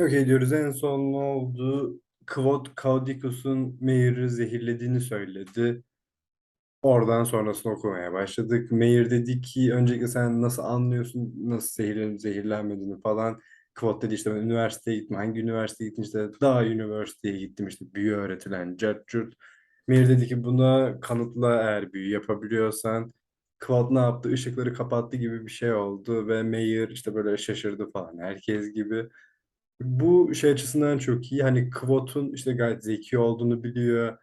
Okey diyoruz. En son ne oldu? Kvot Caudicus'un Mayer'ı zehirlediğini söyledi. Oradan sonrasını okumaya başladık. Mayer dedi ki öncelikle sen nasıl anlıyorsun nasıl zehirlenip zehirlenmediğini falan. Kvot dedi işte ben üniversiteye gittim. Hangi üniversiteye gittim işte daha üniversiteye gittim işte büyü öğretilen cart curt. Mayer dedi ki buna kanıtla eğer büyü yapabiliyorsan. Kvot ne yaptı? Işıkları kapattı gibi bir şey oldu ve Mayer işte böyle şaşırdı falan herkes gibi. Bu şey açısından çok iyi. Hani Kvot'un işte gayet zeki olduğunu biliyor.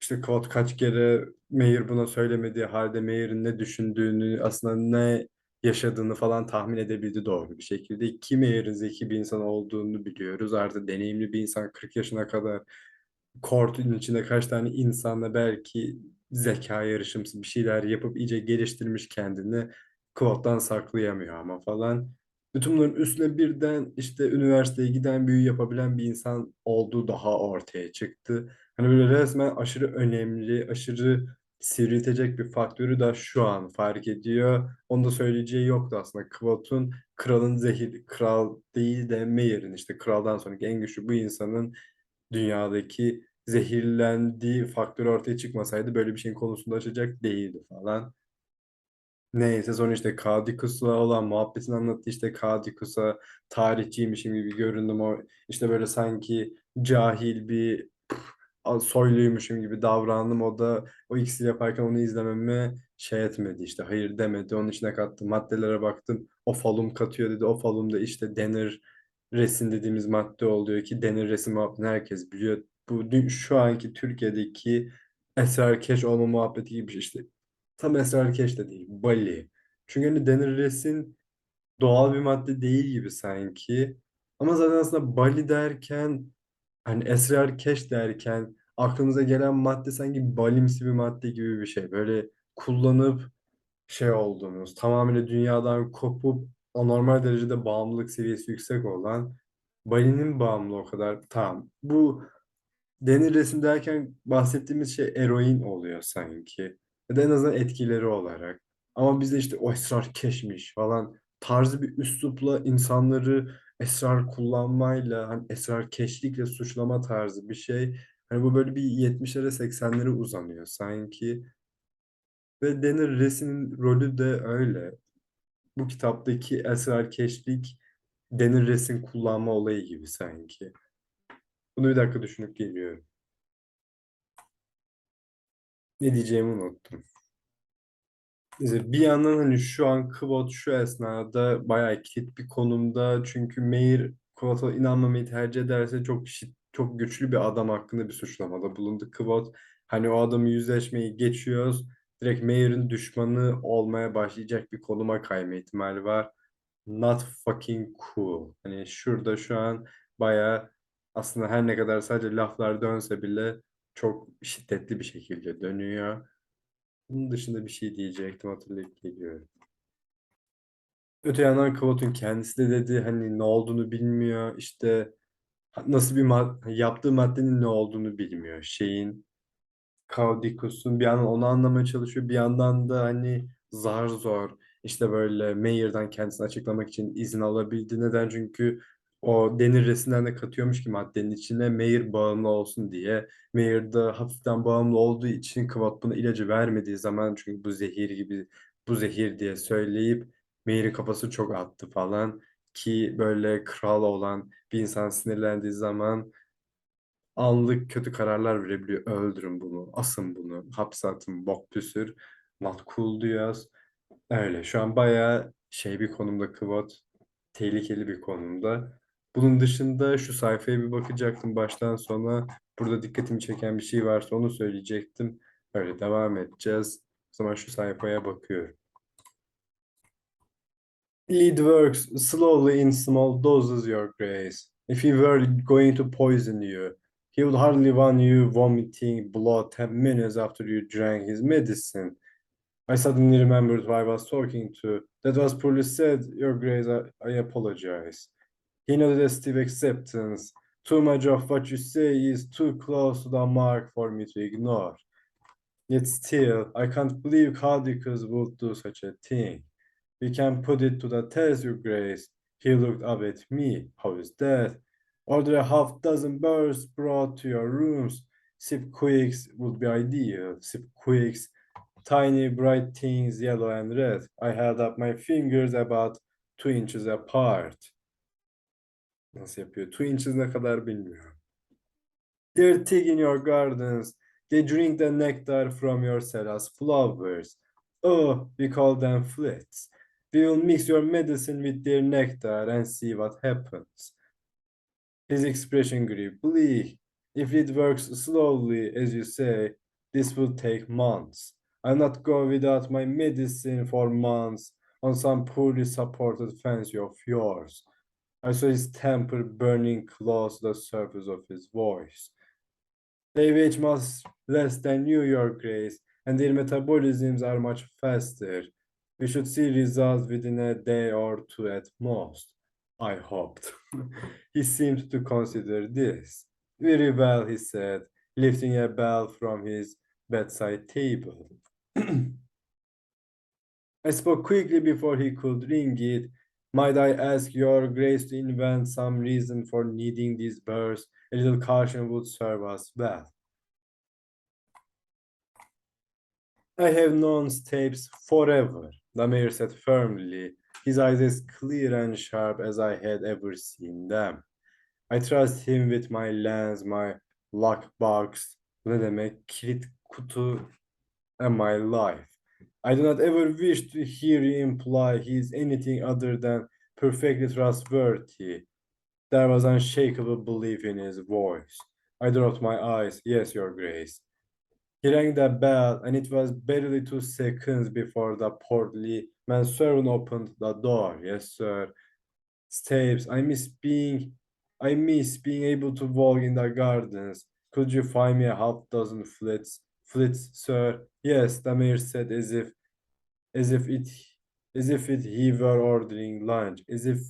İşte Kvot kaç kere Meir buna söylemediği halde Meir'in ne düşündüğünü, aslında ne yaşadığını falan tahmin edebildi doğru bir şekilde. Ki Meir'in zeki bir insan olduğunu biliyoruz. Artık deneyimli bir insan 40 yaşına kadar Kort'un içinde kaç tane insanla belki zeka yarışımsı bir şeyler yapıp iyice geliştirmiş kendini Claude'dan saklayamıyor ama falan. Bütün bunların üstüne birden işte üniversiteye giden büyü yapabilen bir insan olduğu daha ortaya çıktı. Hani böyle resmen aşırı önemli, aşırı sivriltecek bir faktörü de şu an fark ediyor. Onu da söyleyeceği yoktu aslında. Kvot'un kralın zehir, kral değil de Mayer'in işte kraldan sonraki en güçlü bu insanın dünyadaki zehirlendiği faktörü ortaya çıkmasaydı böyle bir şeyin konusunu açacak değildi falan. Neyse sonra işte Kadikos'la olan muhabbetini anlattı işte Kadikos'a tarihçiymişim gibi göründüm. O işte böyle sanki cahil bir soyluymuşum gibi davrandım. O da o ikisi yaparken onu izlememe şey etmedi işte hayır demedi. Onun içine kattı maddelere baktım. O falum katıyor dedi. O falumda işte denir resin dediğimiz madde oluyor ki denir resim muhabbetini herkes biliyor. Bu şu anki Türkiye'deki esrarkeş olma muhabbeti gibi şey işte Tam esrarkeş de değil. Bali. Çünkü hani denirresin doğal bir madde değil gibi sanki. Ama zaten aslında Bali derken hani esrarkeş derken aklımıza gelen madde sanki balimsi bir madde gibi bir şey. Böyle kullanıp şey olduğumuz, tamamen dünyadan kopup anormal derecede bağımlılık seviyesi yüksek olan Bali'nin bağımlı o kadar. Tamam. Bu Denir resim derken bahsettiğimiz şey eroin oluyor sanki. Ya da en azından etkileri olarak. Ama bizde işte o esrar keşmiş falan tarzı bir üslupla insanları esrar kullanmayla hani esrar keşlikle suçlama tarzı bir şey. Hani bu böyle bir 70'lere 80'lere uzanıyor sanki. Ve Denir resmin rolü de öyle. Bu kitaptaki esrar keşlik Denir resim kullanma olayı gibi sanki. Bunu bir dakika düşünüp geliyorum. Ne diyeceğimi unuttum. Neyse, Bir yandan hani şu an Kvot şu esnada bayağı kilit bir konumda. Çünkü Meir Kvot'a inanmamayı tercih ederse çok şi- çok güçlü bir adam hakkında bir suçlamada bulundu. Kvot hani o adamı yüzleşmeyi geçiyoruz. Direkt Meir'in düşmanı olmaya başlayacak bir konuma kayma ihtimali var. Not fucking cool. Hani şurada şu an bayağı aslında her ne kadar sadece laflar dönse bile çok şiddetli bir şekilde dönüyor. Bunun dışında bir şey diyecektim hatırlayıp geliyorum. Öte yandan Kvot'un kendisi de dedi hani ne olduğunu bilmiyor işte nasıl bir mad yaptığı maddenin ne olduğunu bilmiyor. Şeyin Caudicus'un bir yandan onu anlamaya çalışıyor bir yandan da hani zar zor işte böyle Mayer'dan kendisini açıklamak için izin alabildi. Neden? Çünkü o demir resimden de katıyormuş ki maddenin içine Mayer bağımlı olsun diye. Mayer da hafiften bağımlı olduğu için Kıvat buna ilacı vermediği zaman çünkü bu zehir gibi bu zehir diye söyleyip Mayer'in kafası çok attı falan ki böyle kral olan bir insan sinirlendiği zaman anlık kötü kararlar verebiliyor. Öldürün bunu, asın bunu, hapse atın, bok püsür, not cool diyoruz. Öyle. Şu an bayağı şey bir konumda Kvot. Tehlikeli bir konumda. Bunun dışında şu sayfaya bir bakacaktım baştan sona. Burada dikkatimi çeken bir şey varsa onu söyleyecektim. Öyle devam edeceğiz. O zaman şu sayfaya bakıyorum. It works slowly in small doses, Your Grace. If he were going to poison you, he would hardly want you vomiting blood 10 minutes after you drank his medicine. I suddenly remembered who I was talking to. That was poorly said, Your Grace. I, I apologize. Stiff acceptance. Too much of what you say is too close to the mark for me to ignore. Yet still, I can't believe Caudicus would do such a thing. We can put it to the test, Your Grace. He looked up at me. How is that? Order a half dozen birds brought to your rooms. Sip quicks would be ideal. Sip quicks, tiny bright things, yellow and red. I held up my fingers about two inches apart. Nasıl yapıyor? Two inches ne kadar. They're thick in your gardens. They drink the nectar from your cellar's flowers. Oh, we call them flits. We will mix your medicine with their nectar and see what happens. His expression grew bleak. If it works slowly, as you say, this will take months. I'll not go without my medicine for months on some poorly supported fancy of yours. I saw his temper burning close to the surface of his voice. They age much less than you, Your Grace, and their metabolisms are much faster. We should see results within a day or two at most. I hoped. he seemed to consider this. Very well, he said, lifting a bell from his bedside table. I spoke quickly before he could ring it. Might I ask your grace to invent some reason for needing these birds? A little caution would serve us well. I have known Stapes forever, the mayor said firmly, his eyes as clear and sharp as I had ever seen them. I trust him with my lens, my lockbox, ne demek, kilit kutu, and my life. I do not ever wish to hear you imply he is anything other than perfectly trustworthy. There was unshakable belief in his voice. I dropped my eyes. Yes, Your Grace. He rang the bell, and it was barely two seconds before the portly manservant opened the door. Yes, sir. Stapes, I miss being, I miss being able to walk in the gardens. Could you find me a half dozen flits? Flits, sir. Yes, the mayor said as if, as if it, as if it he were ordering lunch. As if,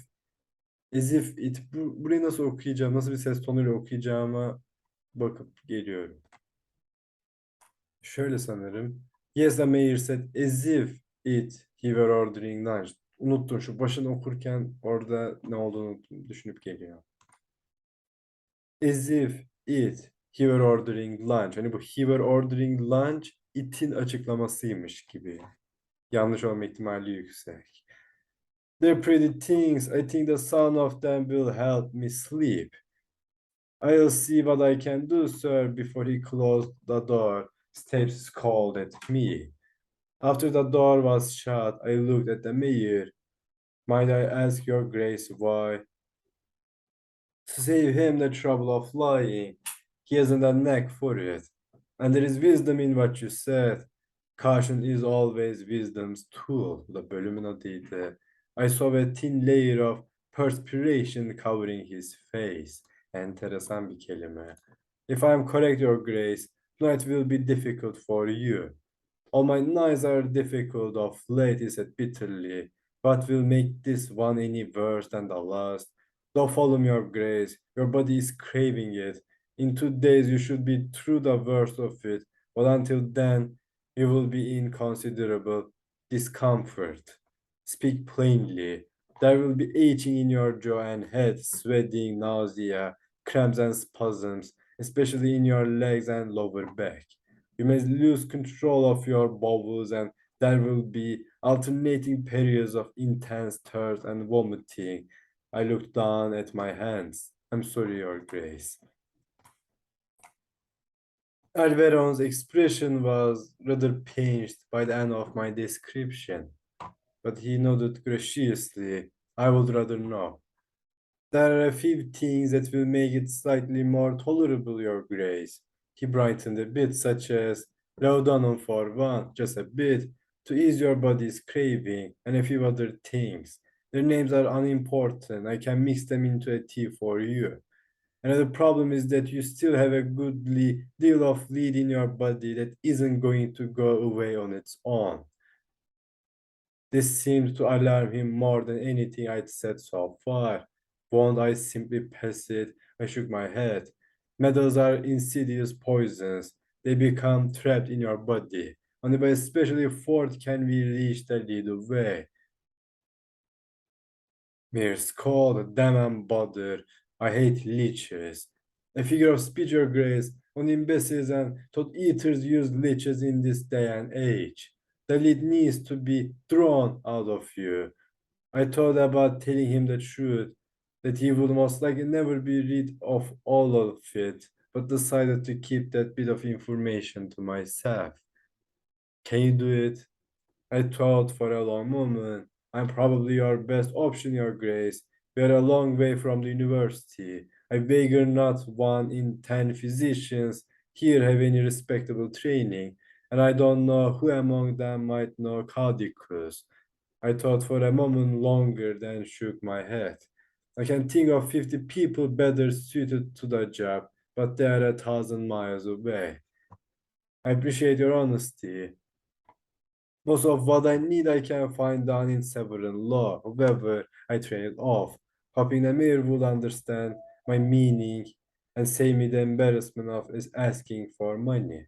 as if it. Bu, burayı nasıl okuyacağım, nasıl bir ses tonuyla okuyacağıma bakıp geliyorum. Şöyle sanırım. Yes, the mayor said as if it he were ordering lunch. Unuttum şu başını okurken orada ne olduğunu düşünüp geliyor. As if it he were ordering lunch. Hani bu he were ordering lunch it'in açıklamasıymış gibi. Yanlış olma ihtimali yüksek. They're pretty things. I think the sound of them will help me sleep. I'll see what I can do, sir, before he closed the door. Stapes called at me. After the door was shut, I looked at the mayor. Might I ask your grace why? To Save him the trouble of lying. He hasn't a knack for it. And there is wisdom in what you said. Caution is always wisdom's tool. Bu da bölümün adıydı. I saw a thin layer of perspiration covering his face. Enteresan bir kelime. If I am correct, your grace, tonight will be difficult for you. All my nights are difficult of late, he said bitterly. What will make this one any worse than the last? Don't follow me, your grace. Your body is craving it. In two days you should be through the worst of it, but until then you will be in considerable discomfort. Speak plainly. There will be aching in your jaw and head, sweating, nausea, cramps and spasms, especially in your legs and lower back. You may lose control of your bowels and there will be alternating periods of intense thirst and vomiting. I looked down at my hands. I'm sorry, Your Grace. Alveron's expression was rather pinched by the end of my description, but he nodded graciously. I would rather know. There are a few things that will make it slightly more tolerable, Your Grace. He brightened a bit, such as laudanum for one, just a bit, to ease your body's craving, and a few other things. Their names are unimportant. I can mix them into a tea for you. Another problem is that you still have a goodly deal of lead in your body that isn't going to go away on its own. This seemed to alarm him more than anything I'd said so far. Won't I simply pass it? I shook my head. Metals are insidious poisons. They become trapped in your body. Only by especially forth can we reach the lead away. Mere scold, damn and bother. I hate leeches. A figure of speech, Your Grace. on imbeciles and thought eaters use leeches in this day and age. The lid needs to be thrown out of you. I thought about telling him the truth, that he would most likely never be rid of all of it, but decided to keep that bit of information to myself. Can you do it? I thought for a long moment. I'm probably your best option, Your Grace. We're a long way from the university. I wager not one in ten physicians here have any respectable training, and I don't know who among them might know Caudicus. I thought for a moment longer, then shook my head. I can think of 50 people better suited to the job, but they are a thousand miles away. I appreciate your honesty. Most of what I need I can find down in Severan law. However, I it off, hoping the mayor will understand my meaning and save me the embarrassment of asking for money.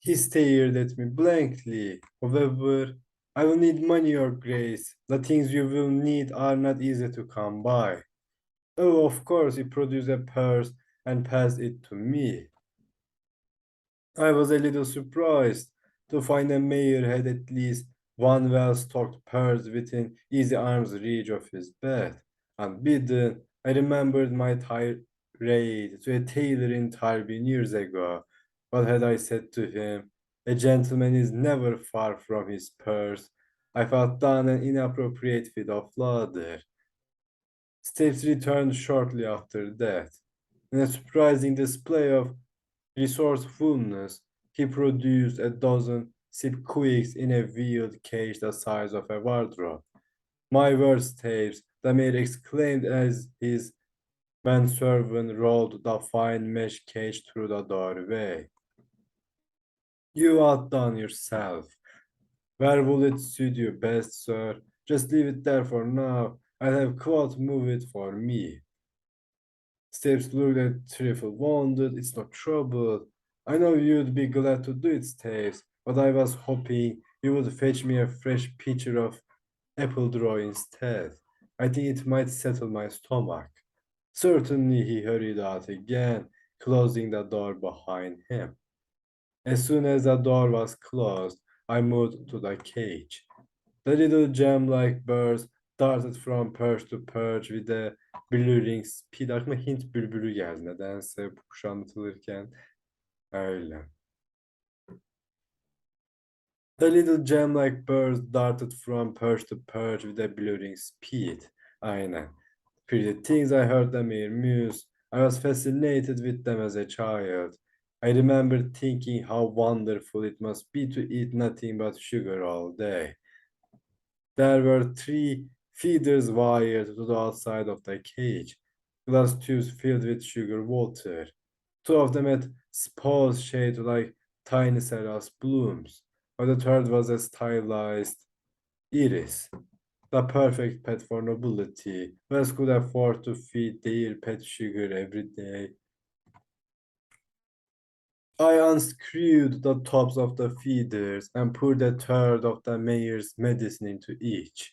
He stared at me blankly. However, I will need money, Your Grace. The things you will need are not easy to come by. Oh, of course, he produced a purse and passed it to me. I was a little surprised to find the mayor had at least one well-stocked purse within easy arm's reach of his bed. Unbidden, I remembered my tirade to a tailor in Tarbin years ago. What had I said to him? A gentleman is never far from his purse. I felt done an inappropriate fit of laughter. Steps returned shortly after that. In a surprising display of resourcefulness, he produced a dozen sipquiks in a wheeled cage the size of a wardrobe. My words tapes, the mayor exclaimed as his manservant rolled the fine mesh cage through the doorway. You outdone yourself. Where will it suit you best, sir? Just leave it there for now. I'll have Quad move it for me. Steps looked at Trifle, wondered, it's no trouble. I know you'd be glad to do it, Steps, but I was hoping you would fetch me a fresh pitcher of apple draw instead. I think it might settle my stomach. Certainly, he hurried out again, closing the door behind him. As soon as the door was closed, I moved to the cage. The little gem-like birds darted from perch to perch with a blurring speed. Aklıma Hint bülbülü geldi nedense bu kuş anlatılırken. Öyle. The little gem-like birds darted from perch to perch with a blurring speed. Aynen. Pretty things I heard them hear muse. I was fascinated with them as a child. I remember thinking how wonderful it must be to eat nothing but sugar all day. There were three feeders wired to the outside of the cage, glass tubes filled with sugar water. Two of them had spores shaped like tiny cereals blooms, the third was a stylized iris. The perfect pet for nobility. West could afford to feed their pet sugar every day. I unscrewed the tops of the feeders and poured a third of the mayor's medicine into each.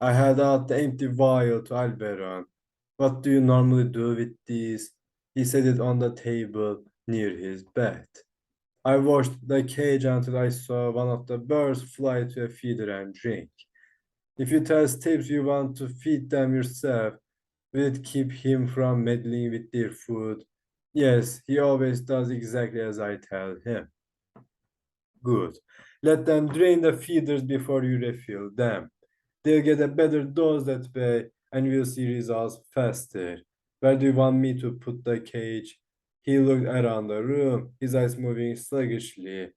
I held out the empty vial to Alberon. What do you normally do with these? He set it on the table near his bed. I watched the cage until I saw one of the birds fly to a feeder and drink. If you tell Steve you want to feed them yourself, will it keep him from meddling with their food? Yes, he always does exactly as I tell him. Good. Let them drain the feeders before you refill them. They'll get a better dose that way and we'll see results faster. Where do you want me to put the cage? He looked around the room, his eyes moving sluggishly.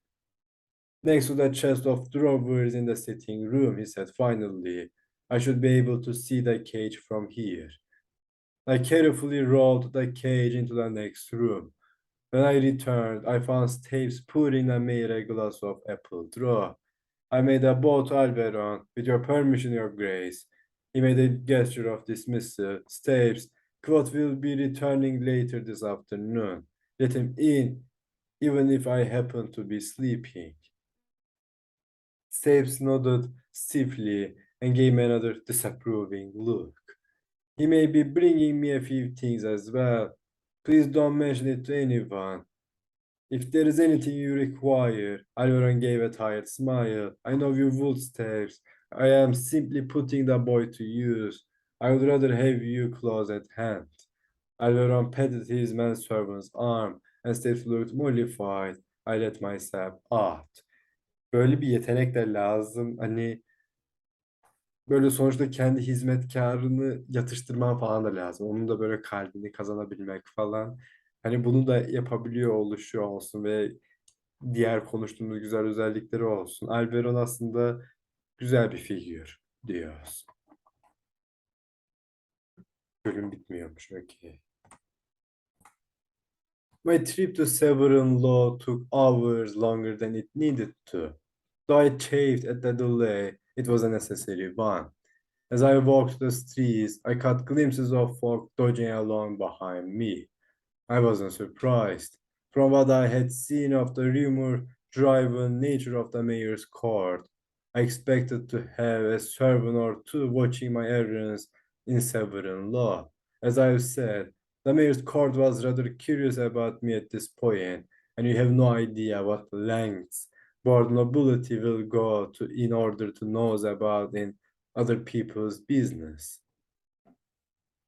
Next to the chest of drawers in the sitting room, he said finally. I should be able to see the cage from here. I carefully rolled the cage into the next room. When I returned, I found Stapes pouring and made a glass of apple draw. I made a bow to Alberon, with your permission, your grace. He made a gesture of dismissal. Stapes, Quoth will be returning later this afternoon. Let him in, even if I happen to be sleeping. Stapes nodded stiffly and gave me another disapproving look. He may be bringing me a few things as well. Please don't mention it to anyone. If there is anything you require, Alvaron gave a tired smile. I know you would, Steps. I am simply putting the boy to use. I would rather have you close at hand. Alvaron patted his manservant's arm and Steps looked mollified. I let myself out. Böyle bir yetenek de lazım. Hani böyle sonuçta kendi hizmetkarını yatıştırman falan da lazım. Onun da böyle kalbini kazanabilmek falan. Hani bunu da yapabiliyor oluşuyor olsun ve diğer konuştuğumuz güzel özellikleri olsun. Alberon aslında güzel bir figür diyoruz. Bölüm bitmiyormuş. Okay. My trip to Severn Law took hours longer than it needed to. Though I chafed at the delay, it was a necessary one. As I walked the streets, I caught glimpses of folk dodging along behind me. I wasn't surprised. From what I had seen of the rumor-driven nature of the mayor's court, I expected to have a servant or two watching my errands in sovereign Law. As I've said, the mayor's court was rather curious about me at this point, and you have no idea what lengths board nobility will go to in order to know about in other people's business.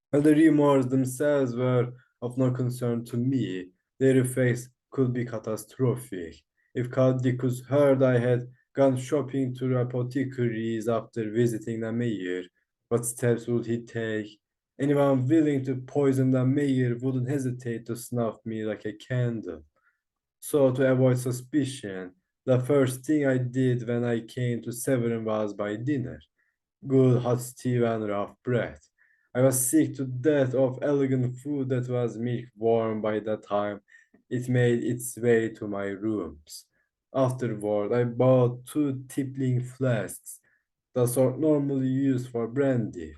While the rumors themselves were of no concern to me, their effects could be catastrophic. If Caudicus heard I had gone shopping to the apothecaries after visiting the mayor, what steps would he take? Anyone willing to poison the mayor wouldn't hesitate to snuff me like a candle. So, to avoid suspicion, the first thing I did when I came to Severn was by dinner. Good hot stew and rough bread. I was sick to death of elegant food that was milk warm by the time it made its way to my rooms. Afterward, I bought two tippling flasks, the sort normally used for brandy.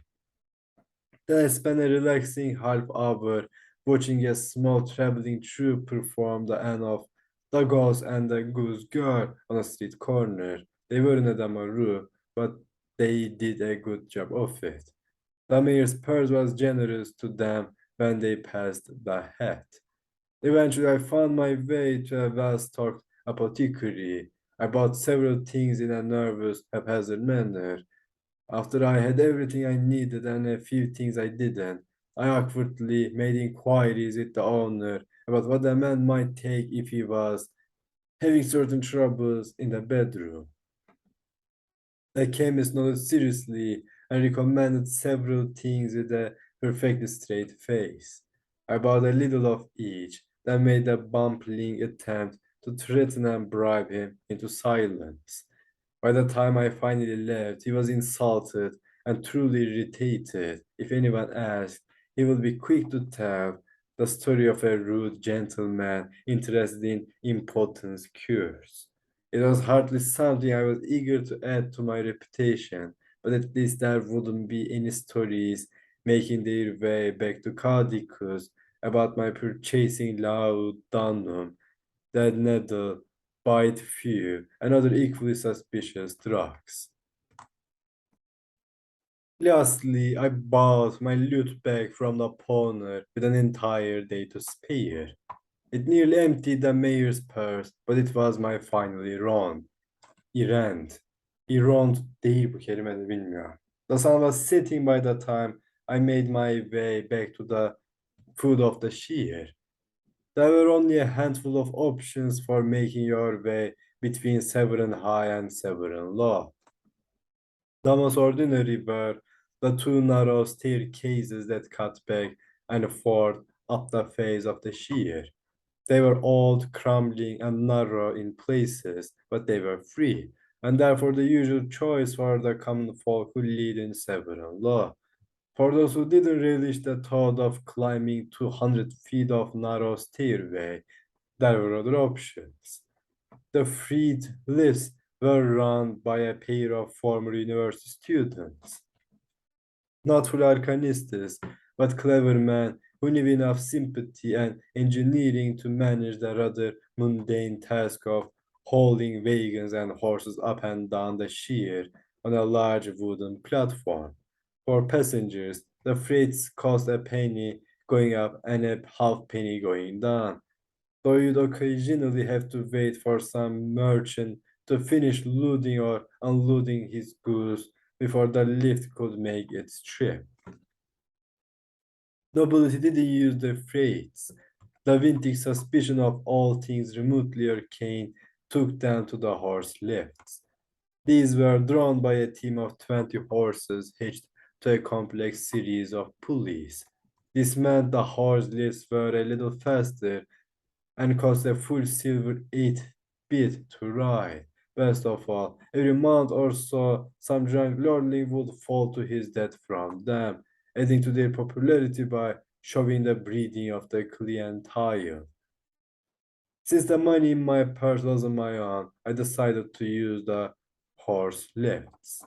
Then I spent a relaxing half hour watching a small traveling troupe perform the end of the Ghost and the Goose Girl on a street corner. They weren't a Damaru, but they did a good job of it. The mayor's purse was generous to them when they passed the hat. Eventually, I found my way to a well-stocked apothecary. I bought several things in a nervous, haphazard manner. After I had everything I needed and a few things I didn't, I awkwardly made inquiries with the owner about what a man might take if he was having certain troubles in the bedroom. The chemist nodded seriously and recommended several things with a perfectly straight face. I bought a little of each, then made a bumbling attempt to threaten and bribe him into silence. By the time I finally left, he was insulted and truly irritated. If anyone asked, he would be quick to tell the story of a rude gentleman interested in impotence cures. It was hardly something I was eager to add to my reputation, but at least there wouldn't be any stories making their way back to Caudicus about my purchasing laudanum, dead nettle, bite few, and other equally suspicious drugs. Lastly, I bought my loot bag from the pawners with an entire day to spare. It nearly emptied the mayor's purse, but it was my finally run. Errand. Errand değil bu kelime de bilmiyorum. The sun was setting by the time I made my way back to the foot of the sheer. There were only a handful of options for making your way between Severn High and Severn Low. Damas Ordinary were the two narrow staircases that cut back and forth up the face of the sheer. They were old, crumbling, and narrow in places, but they were free, and therefore the usual choice for the common folk who lead in Severn Law. For those who didn't relish the thought of climbing 200 feet of narrow stairway, there were other options. The freed lifts were run by a pair of former university students. Not full arcanistas, but clever men who knew enough sympathy and engineering to manage the rather mundane task of hauling wagons and horses up and down the sheer on a large wooden platform. For passengers, The freights cost a penny going up and a half penny going down. Though you'd occasionally have to wait for some merchant to finish loading or unloading his goods before the lift could make its trip. Nobility didn't use the freights. The Vintic suspicion of all things remotely arcane took them to the horse lifts. These were drawn by a team of 20 horses hitched a complex series of pulleys. This meant the horse lifts were a little faster and cost a full silver eight bit to ride. Best of all, every month or so, some drunk lordling would fall to his death from them, adding to their popularity by showing the breeding of the clientele. Since the money in my purse wasn't my own, I decided to use the horse lifts.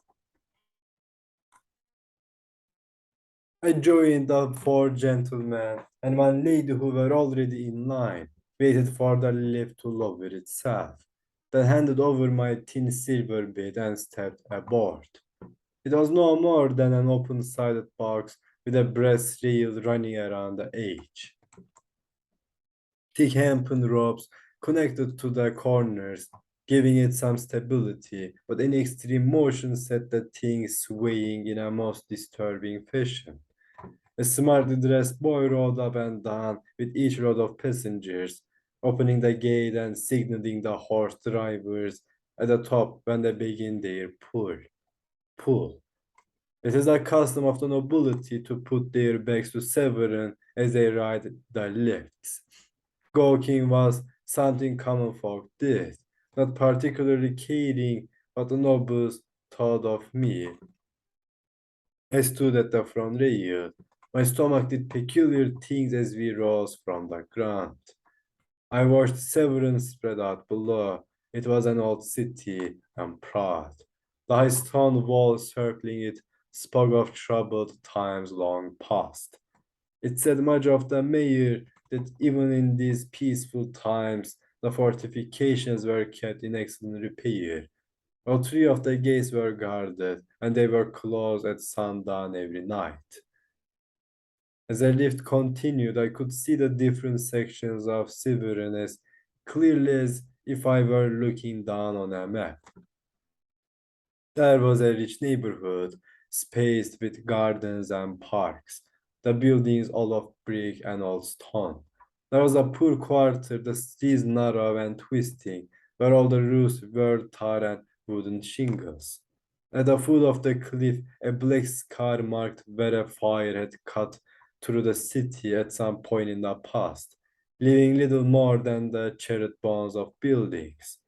I joined the four gentlemen and one lady who were already in line, waited for the lift to lower itself, then handed over my tin silver bit and stepped aboard. It was no more than an open-sided box with a brass rail running around the edge. Thick hempen ropes connected to the corners, giving it some stability, but any extreme motion set the thing swaying in a most disturbing fashion. A smartly dressed boy rode up and down with each load of passengers, opening the gate and signaling the horse drivers at the top when they begin their pull. Pull. It is a custom of the nobility to put their backs to Severin as they ride the lifts. Gawking was something common folk did, not particularly caring what the nobles thought of me. I stood at the front rail. My stomach did peculiar things as we rose from the ground. I watched Severin spread out below. It was an old city and proud. The high stone wall circling it spoke of troubled times long past. It said much of the mayor that even in these peaceful times, the fortifications were kept in excellent repair. All three of the gates were guarded, and they were closed at sundown every night. As the lift continued, I could see the different sections of Severin as clearly as if I were looking down on a map. There was a rich neighborhood, spaced with gardens and parks, the buildings all of brick and all stone. There was a poor quarter, the streets narrow and twisting, where all the roofs were tar and wooden shingles. At the foot of the cliff, a black scar marked where a fire had cut through the city at some point in the past, leaving little more than the charred bones of buildings.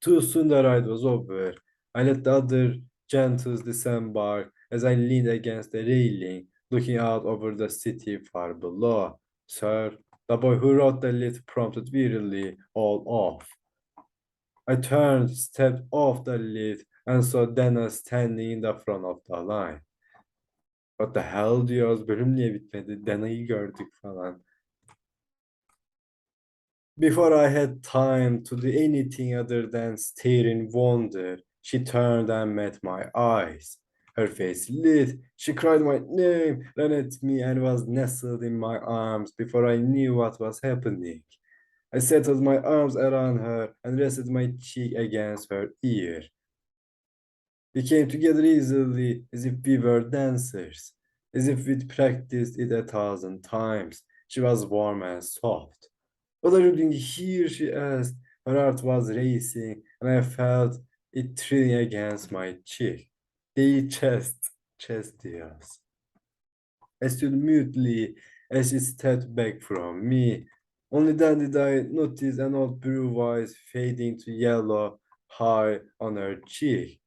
Too soon the ride was over. I let the other gentles disembark as I leaned against the railing, looking out over the city far below. Sir, the boy who wrote the lift prompted wearily, all off. I turned, stepped off the lift, and saw Dana standing in the front of the line. What the hell diyoruz, bölüm niye bitmedi? Dana'yı gördük falan. Before I had time to do anything other than stare in wonder, she turned and met my eyes. Her face lit. She cried my name, ran at me, and was nestled in my arms before I knew what was happening. I settled my arms around her and rested my cheek against her ear. We came together easily as if we were dancers, as if we'd practiced it a thousand times. She was warm and soft. What are you doing here? She asked. Her heart was racing, and I felt it thrilling against my cheek. Değil chest, chest diyoruz. I stood mutely as she stepped back from me. Only then did I notice an old blue eyes fading to yellow high on her cheek.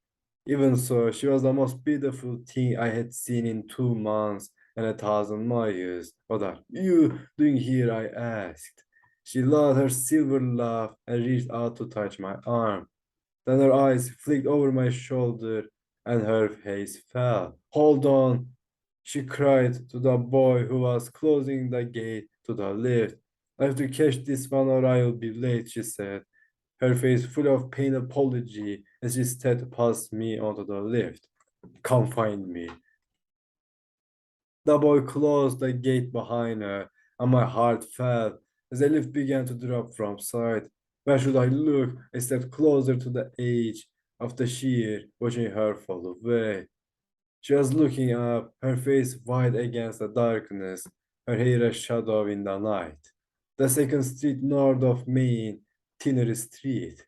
Even so, she was the most beautiful thing I had seen in two months and a thousand miles. What are you doing here? I asked. She lowered her silver laugh and reached out to touch my arm. Then her eyes flicked over my shoulder and her face fell. Hold on, she cried to the boy who was closing the gate to the lift. I have to catch this one or I'll be late, she said, her face full of pain apology as she stepped past me onto the lift. Come find me. The boy closed the gate behind her, and my heart fell as the lift began to drop from sight. Where should I look? I stepped closer to the edge of the sheer, watching her fall away. She was looking up, her face white against the darkness, her hair a shadow in the night. The second street north of Main, thinner street.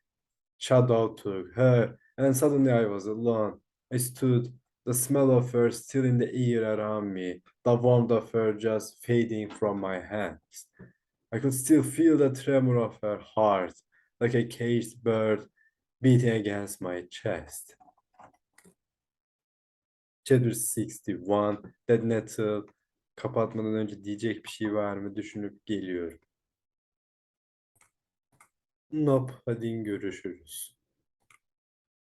Shadow took her, and suddenly I was alone. I stood, the smell of her still in the air around me, the warmth of her just fading from my hands. I could still feel the tremor of her heart, like a caged bird beating against my chest. Chapter 61 Dead Nettle kapatmadan önce diyecek bir şey var mı düşünüp geliyorum. Nope, hadi görüşürüz.